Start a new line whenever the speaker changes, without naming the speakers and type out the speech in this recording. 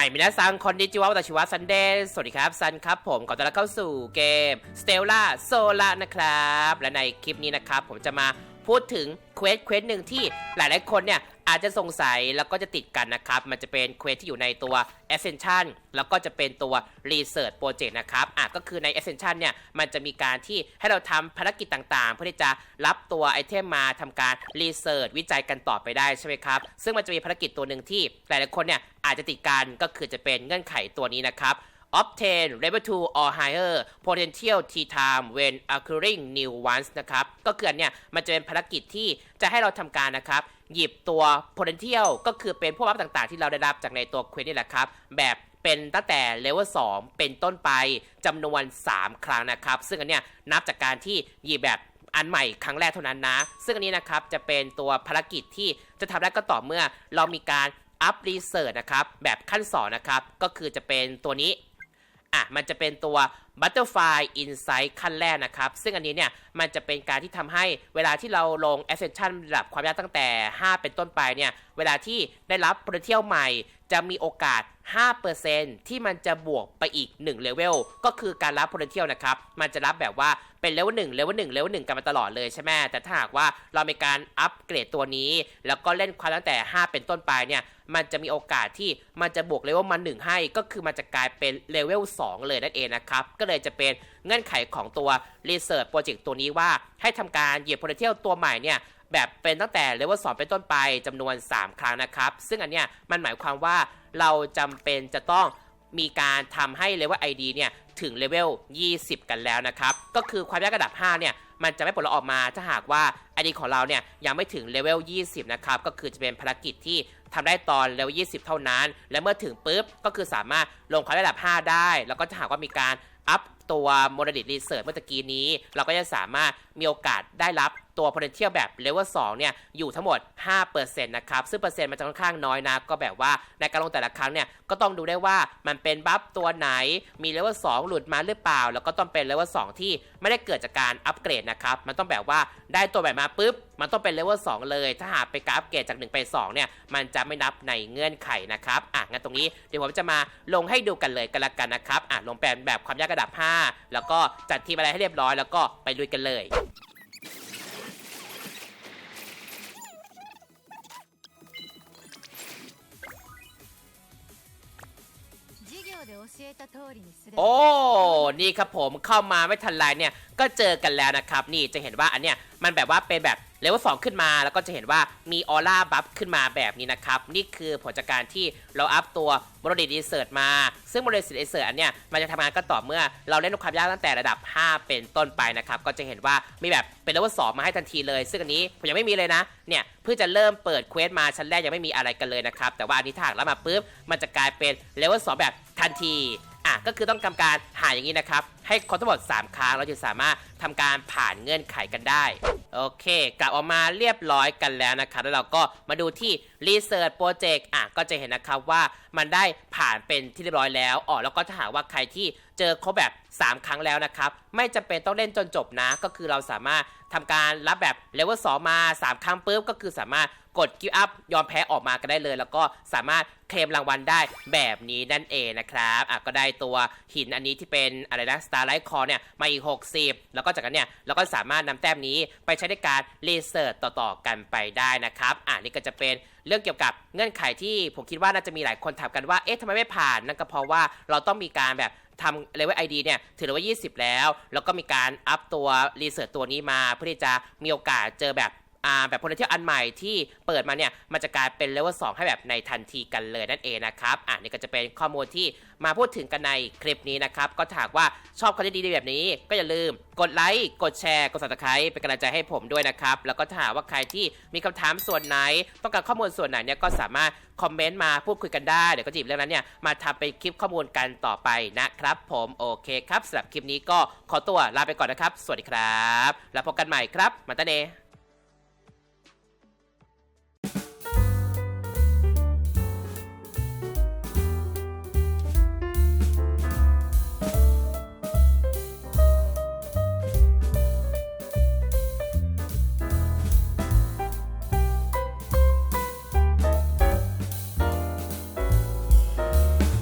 ายมินาซังคอนดิจิวะวัตชิวะซันเดย์สวัสดีครับซันครับผมขอต้อนรับเข้าสู่เกม Stella s o l a นะครับ และในคลิปนี้นะครับ ผมจะมาพูดถึงเควสเควสหนึ่งที่หลายๆคนเนี่ย อาจจะสงสัยแล้วก็จะติดกันนะครับ มันจะเป็นเควสที่อยู่ในตัว Ascension แล้วก็จะเป็นตัว Research Project นะครับอะก็คือใน Ascension เนี่ย มันจะมีการที่ให้เราทำภารกิจต่างๆ เพื่อที่จะรับตัวไอเทมมาทำการ Research วิจัยกันต่อไปได้ใช่ไหมครับ ซึ่งมันจะมีภารกิจตัวหนึ่งที่หลายๆคนเนี่ยอาจจะติดกันก็คือจะเป็นเงื่อนไขตัวนี้นะครับ obtain level 2 or higher potential T time when occurring new ones นะครับ ก็คือเนี่ยมันจะเป็นภารกิจที่จะให้เราทำการนะครับ หยิบตัว potential ก็คือเป็นพวกบัต่างๆ ที่เราได้รับจากในตัวเควสนี่แหละครับ แบบเป็นตั้งแต่เลเวล2เป็นต้นไปจำนวน 3 ครั้งนะครับ ซึ่งอันเนี้ยนับจากการที่หยิบแบบอันใหม่ครั้งแรกเท่านั้นนะ ซึ่งอันนี้นะครับจะเป็นตัวภารกิจที่จะทำได้ก็ต่อเมื่อเรามีการอัพรีเสิร์ชนะครับ แบบขั้นสอนนะครับ ก็คือจะเป็นตัวนี้ อะมันจะเป็นตัว Butterfly Insight ขั้นแรกนะครับ ซึ่งอันนี้เนี่ยมันจะเป็นการที่ทำให้เวลาที่เราลง Ascension ระดับความยากตั้งแต่ 5 เป็นต้นไปเนี่ยเวลาที่ได้รับโปรเทียลใหม่ จะมีโอกาส 5%ที่มันจะบวกไปอีก1เลเวลก็คือการรับ Potential นะครับ มันจะรับแบบว่าเป็นเลเวล1เลเวล1เลเวล1กันมาตลอดเลยใช่ไหมแต่ถ้าหากว่าเรามีการอัปเกรดตัวนี้ แล้วก็เล่นความตั้งแต่ 5 เป็นต้นไปเนี่ยมันจะมีโอกาสที่มันจะบวกเลเวลมา1ให้ ก็คือมันจะกลายเป็นเลเวล2เลยนั่นเองนะครับ ก็เลยจะเป็นเงื่อนไขของตัว Research Project ตัวนี้ว่าให้ทำการเหยียบ Potential ตัวใหม่เนี่ย แบบเป็นตั้งแต่เลเวล2เป็นต้นไปจำนวน 3 ครั้งนะครับ ซึ่งอันเนี้ยมันหมายความว่าเราจำเป็นจะต้องมีการทำให้เลเวล ID เนี่ยถึงเลเวล 20 กันแล้วนะครับ ก็คือความยากระดับ 5 เนี่ย มันจะไม่ปลอกออกมาถ้าหากว่า ID ของเราเนี่ยยังไม่ถึงเลเวล 20 นะครับ ก็คือจะเป็นภารกิจที่ทำได้ตอนเลเวล 20 เท่านั้น และเมื่อถึงปุ๊บ ก็คือสามารถลงความยากระดับ 5 ได้ แล้วก็ถ้าหากว่ามีการอัพตัวโมเดลิตรีเสิร์ชเมื่อตะกี้นี้ เราก็จะสามารถมีโอกาสได้รับ ตัว potential แบบเลเวล2เนี่ยอยู่ทั้งหมด 5%นะครับซึ่งเปอร์เซ็นต์มันจะค่อนข้างน้อยนะ ก็แบบว่าในการลงแต่ละครั้งเนี่ยก็ต้องดูได้ว่ามันเป็นบัฟตัวไหนมีเลเวล2หลุดมาหรือเปล่า แล้วก็ต้องเป็นเลเวล2ที่ไม่ได้เกิดจากการอัปเกรดนะครับมันต้องแบบว่าได้ตัวแบบมาปุ๊บมันต้องเป็นเลเวล2เลย ถ้าหากเป็นการอัปเกรดจาก 1 ไป 2 เนี่ย มันจะไม่นับในเงื่อนไขนะครับ อะ งั้นตรงนี้เดี๋ยวผมจะมาลงให้ดูกันเลยกันละกันนะครับ อะ ลงแปลนแบบความยากระดับ 5 แล้วก็จัดทีมอะไรให้เรียบร้อย แล้วก็ไปลุยกันเลย โอ้ นี่ครับผมเข้ามาไม่ทันไรเนี่ย ก็เจอกันแล้วนะครับ นี่จะเห็นว่าอันเนี้ยมันแบบว่าเป็นแบบเลเวลสองขึ้นมาแล้วก็จะเห็นว่ามีออร่าบัฟขึ้นมาแบบนี้นะครับ นี่คือผลจากการที่เราอัพตัวโมเดลดีเซิร์ตมา ซึ่งโมเดลดีเซิร์ตอันเนี้ยมันจะทำงานก็ต่อเมื่อเราเล่นความยากตั้งแต่ระดับ 5 เป็นต้นไปนะครับ ก็จะเห็นว่ามีแบบเป็นเลเวลสองมาให้ทันทีเลย ซึ่งอันนี้ผมยังไม่มีเลยนะ เนี่ยเพิ่งจะเริ่มเปิดเควสมาชั้นแรกยังไม่มีอะไรกันเลยนะครับ แต่ว่าอันนี้ถ้าหากแล้วมาปุ๊บมันจะกลายเป็นเลเวลสองแบบ ทันทีอะก็คือต้องทำการหาอย่างนี้นะครับ ให้ครบทั้งหมด3ครั้งเราจะสามารถทำการผ่านเงื่อนไขกันได้ โอเคกลับออกมาเรียบร้อยกันแล้วนะครับแล้วเราก็มาดูที่ Research Project อะก็จะเห็นนะครับว่ามันได้ผ่านเป็นที่เรียบร้อยแล้วอ๋อแล้วก็ถ้าหากว่าใครที่เจอครบแบบ 3 ครั้งแล้วนะครับ ไม่จำเป็นต้องเล่นจนจบนะ ก็คือเราสามารถทำการรับแบบเลเวล2มา 3 ครั้งปุ๊บก็คือสามารถ กดกิฟต์อัพยอมแพ้ออกมากันได้เลย แล้วก็สามารถเคลมรางวัลได้แบบนี้นั่นเองนะครับอะก็ได้ตัวหินอันนี้ที่เป็นอะไรนะ Starlight Core เนี่ยมาอีก 60 แล้วก็จากนั้นเนี่ยเราก็สามารถนำแต้มนี้ไปใช้ในการรีเสิร์ชต่อๆกันไปได้นะครับอะนี่ก็จะเป็นเรื่องเกี่ยวกับเงื่อนไขที่ผมคิดว่าน่าจะมีหลายคนถามกันว่า เอ๊ะทำไมไม่ผ่าน นั่นก็เพราะว่าเราต้องมีการแบบทำเลเวลไอดีเนี่ยถึงเลเวล20 แล้ว แล้วก็มีการอัพตัวรีเสิร์ชตัวนี้มา เพื่อที่จะมีโอกาสเจอแบบ อ่าแบบพลเทียอันใหม่ที่เปิดมาเนี่ย มันจะกลายเป็นเลเวล2ให้แบบในทันทีกันเลยนั่นเองนะครับ อะนี่ก็จะเป็นข้อมูลที่มาพูดถึงกันในคลิปนี้นะครับ ก็ถากว่าชอบคอนเทนต์ดีๆแบบนี้ ก็อย่าลืมกดไลค์กดแชร์กด subscribe เป็นกำลังใจให้ผมด้วยนะครับ แล้วก็ถ้าหากว่าใครที่มีคำถามส่วนไหน ต้องการข้อมูลส่วนไหนเนี่ยก็สามารถคอมเมนต์มาพูดคุยกันได้เดี๋ยวก็จะหยิบเรื่องนั้นเนี่ยมาทำเป็นคลิปข้อมูลกันต่อไปนะครับ ผมโอเคครับสำหรับคลิปนี้ก็ขอตัวลาไปก่อนนะครับ สวัสดีครับ แล้วพบกันใหม่ครับมาตาเน